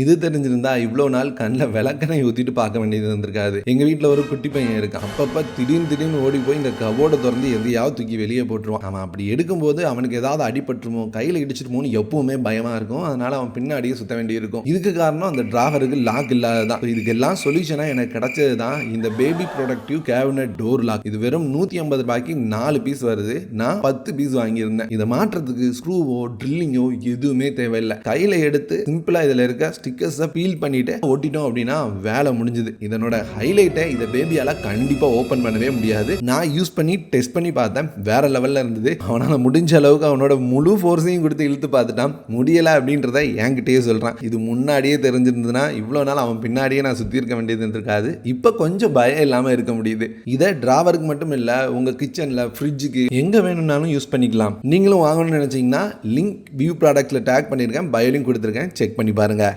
இது தெரிஞ்சிருந்தா இவ்வளோ நாள் கண்ணில் விளக்கனை ஊற்றிட்டு பார்க்க வேண்டியது இருந்திருக்காது. எங்கள் வீட்டில் ஒரு குட்டி பையன் இருக்கான் அப்பப்போ திடீர்னு திடீர்னு ஓடி போய் இந்த கபோர்டை திறந்து எதையாவது தூக்கி வெளியே போட்டுருவான். அவன் அப்படி எடுக்கும்போது அவனுக்கு ஏதாவது அடிபட்டுருமோ கையில் இடிச்சிருமோன்னு எப்பவுமே பயமாக இருக்கும். அதனால் அவன் பின்னாடியே சுத்த வேண்டியிருக்கும். இதுக்கு காரணம் அந்த டிராவருக்கு லாக் இல்லாததான் இதுக்கெல்லாம் சொல்யூஷனாக எனக்கு கிடைச்சது தான் இந்த baby protective cabinet door lock இது வெறும் நூற்றி ஐம்பது ரூபாய்க்கு நாலு பீஸ் வருது. நான் பத்து பீஸ் வாங்கியிருந்தேன். இதை மாற்றுறதுக்கு ஸ்க்ரூவோ ட்ரில்லிங்கோ எதுவுமே தேவையில்லை. கையில் எடுத்து சிம்பிளாக இதில் இருக்க ஸ்டிக்கர்ஸை பீல் பண்ணிட்டு ஒட்டிட்டோம் அப்படின்னா வேலை முடிஞ்சுது. இதனோட ஹைலைட்டை இதை பேபியால் கண்டிப்பாக ஓப்பன் பண்ணவே முடியாது. நான் யூஸ் பண்ணி டெஸ்ட் பண்ணி பார்த்தேன். வேற லெவலில் இருந்தது. அவனால் முடிஞ்ச அளவுக்கு அவனோட முழு ஃபோர்ஸையும் கொடுத்து இழுத்து பார்த்துட்டான். முடியலை அப்படின்றத என்கிட்டயே சொல்கிறான் இது முன்னாடியே தெரிஞ்சிருந்ததுன்னா இவ்வளோ நாள் அவன் பின்னாடியே நான் சுற்றி இருக்க வேண்டியது இருந்திருக்காது. இப்போ கொஞ்சம் பயம் இல்லாமல் இருக்க முடியுது. இதை டிராவருக்கு மட்டும் இல்லை உங்கள் கிச்சனில் ஃப்ரிட்ஜுக்கு எங்கே வேணும்னாலும் யூஸ் பண்ணிக்கலாம். நீங்களும் வாங்கணும்னு நினச்சிங்கன்னா லிங்க் வியூ ப்ராடக்ட்ஸில் டேக் பண்ணியிருக்கேன். பயோலையும் கொடுத்துருக்கேன். செக் பண்ணி பாருங்கள்